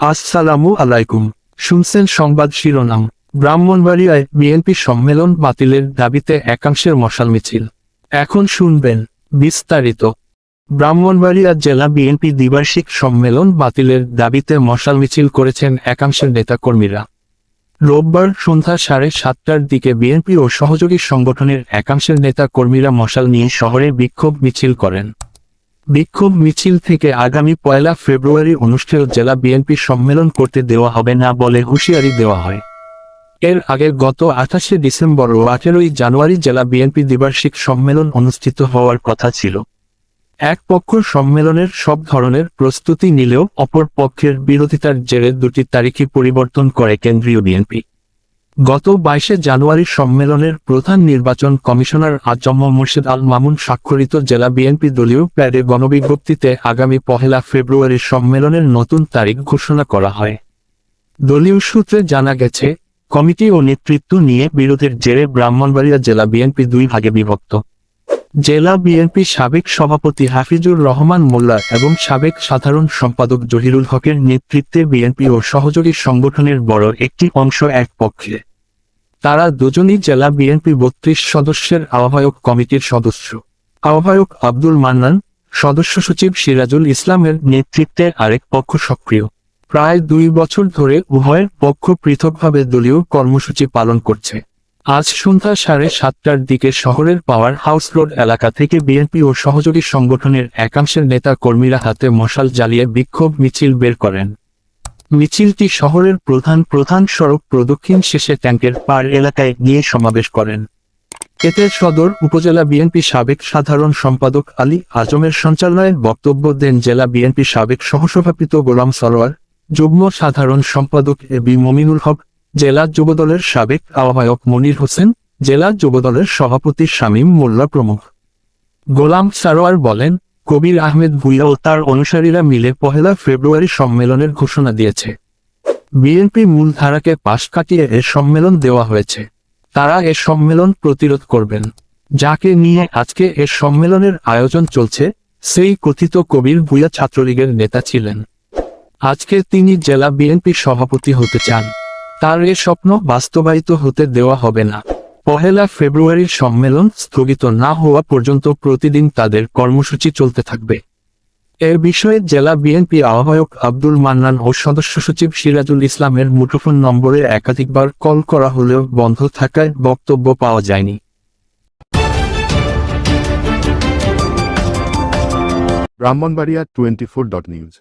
আসসালামু আলাইকুম। শুনছেন সংবাদ শিরোনাম। ব্রাহ্মণবাড়িয়ায় বিএনপি সম্মেলন বাতিলের দাবিতে একাংশের মশাল মিছিল। এখন শুনবেন বিস্তারিত। ব্রাহ্মণবাড়িয়া জেলা বিএনপি দ্বিবার্ষিক সম্মেলন বাতিলের দাবিতে মশাল মিছিল করেছেন একাংশের নেতাকর্মীরা। রোববার সন্ধ্যা সাড়ে সাতটার দিকে বিএনপি ও সহযোগী সংগঠনের একাংশের নেতা কর্মীরা মশাল নিয়ে শহরে বিক্ষোভ মিছিল করেন। বিক্ষোভ মিছিল থেকে আগামী পয়লা ফেব্রুয়ারি অনুষ্ঠেয় জেলা বিএনপি সম্মেলন করতে দেওয়া হবে না বলে হুঁশিয়ারি দেওয়া হয়। এর আগে গত আঠাশে ডিসেম্বর ও আঠেরোই জানুয়ারি জেলা বিএনপি দ্বিবার্ষিক সম্মেলন অনুষ্ঠিত হওয়ার কথা ছিল। এক পক্ষ সম্মেলনের সব ধরনের প্রস্তুতি নিলেও অপর পক্ষের বিরোধিতার জেরে দুটি তারিখই পরিবর্তন করে কেন্দ্রীয় বিএনপি। গত বাইশে জানুয়ারি সম্মেলনের প্রধান নির্বাচন কমিশনার আজম মোর্শেদ আল মামুন স্বাক্ষরিত জেলা বিএনপি দলীয় প্যারে গণবিজ্ঞপ্তিতে আগামী পহেলা ফেব্রুয়ারি সম্মেলনের নতুন তারিখ ঘোষণা করা হয়। দলীয় সূত্রে জানা গেছে, কমিটি ও নেতৃত্ব নিয়ে বিরোধের জেরে ব্রাহ্মণবাড়িয়া জেলা বিএনপি দুই ভাগে বিভক্ত। জেলা বিএনপি সাবেক সভাপতি হাফিজুর রহমান মোল্লা এবং সাবেক সাধারণ সম্পাদক জহিরুল হকের নেতৃত্বে বিএনপি ও সহযোগী সংগঠনের বড় একটি অংশ এক পক্ষে। তারা দুজনই জেলা বিএনপি বত্রিশ সদস্যের আহ্বায়ক কমিটির সদস্য। আহ্বায়ক আব্দুল মান্নান, সদস্য সচিব সিরাজুল ইসলামের নেতৃত্বে আরেক পক্ষ সক্রিয়। প্রায় দুই বছর ধরে উভয়ের পক্ষ পৃথকভাবে দলীয় কর্মসূচি পালন করছে। আজ সন্ধ্যা সাড়ে সাতটার দিকে শহরের পাওয়ার হাউস রোড এলাকা থেকে বিএনপি ও সহযোগী সংগঠনের একাংশের নেতা কর্মীরা হাতে মশাল জ্বালিয়ে বিক্ষোভ মিছিল বের করেন। মিছিলটি শহরের প্রধান প্রধান সড়ক প্রদক্ষিণ শেষে ট্যাঙ্কের পার এলাকায় গিয়ে সমাবেশ করেন। এতে সদর উপজেলা বিএনপি সাবেক সাধারণ সম্পাদক আলী আজমের সঞ্চালনায় বক্তব্য দেন জেলা বিএনপি সাবেক সহসভাপিত গোলাম সরোয়ার, যুগ্ম সাধারণ সম্পাদক এ বি মমিনুল হক জেলা যুবদলের সাবেক আহ্বায়ক মনির হোসেন জেলা যুবদলের সভাপতি শামীম মোল্লা প্রমুখ। গোলাম সারোয়ার বলেন, কবির আহমেদ ভুইয়া ও তার অনুসারীরা মিলে পহেলা ফেব্রুয়ারি সম্মেলনের ঘোষণা দিয়েছে। বিএনপি মূলধারাকে পাশ কাটিয়ে এ সম্মেলন দেওয়া হয়েছে। তারা এ সম্মেলন প্রতিরোধ করবেন। যাকে নিয়ে আজকে এ সম্মেলনের আয়োজন চলছে, সেই কথিত কবির ভুইয়া ছাত্রলীগের নেতা ছিলেন। আজকে তিনি জেলা বিএনপি সভাপতি হতে চান। তার এ স্বপ্ন বাস্তবায়িত হতে দেওয়া হবে না। পহেলা ফেব্রুয়ারির সম্মেলন স্থগিত না হওয়া পর্যন্ত প্রতিদিন তাদের কর্মসূচি চলতে থাকবে। এ বিষয়ে জেলা বিএনপি আহ্বায়ক আব্দুল মান্নান ও সদস্য সচিব সিরাজুল ইসলামের মুঠোফোন নম্বরে একাধিকবার কল করা হলেও বন্ধ থাকায় বক্তব্য পাওয়া যায়নি। Brahmanbaria twenty four dot news.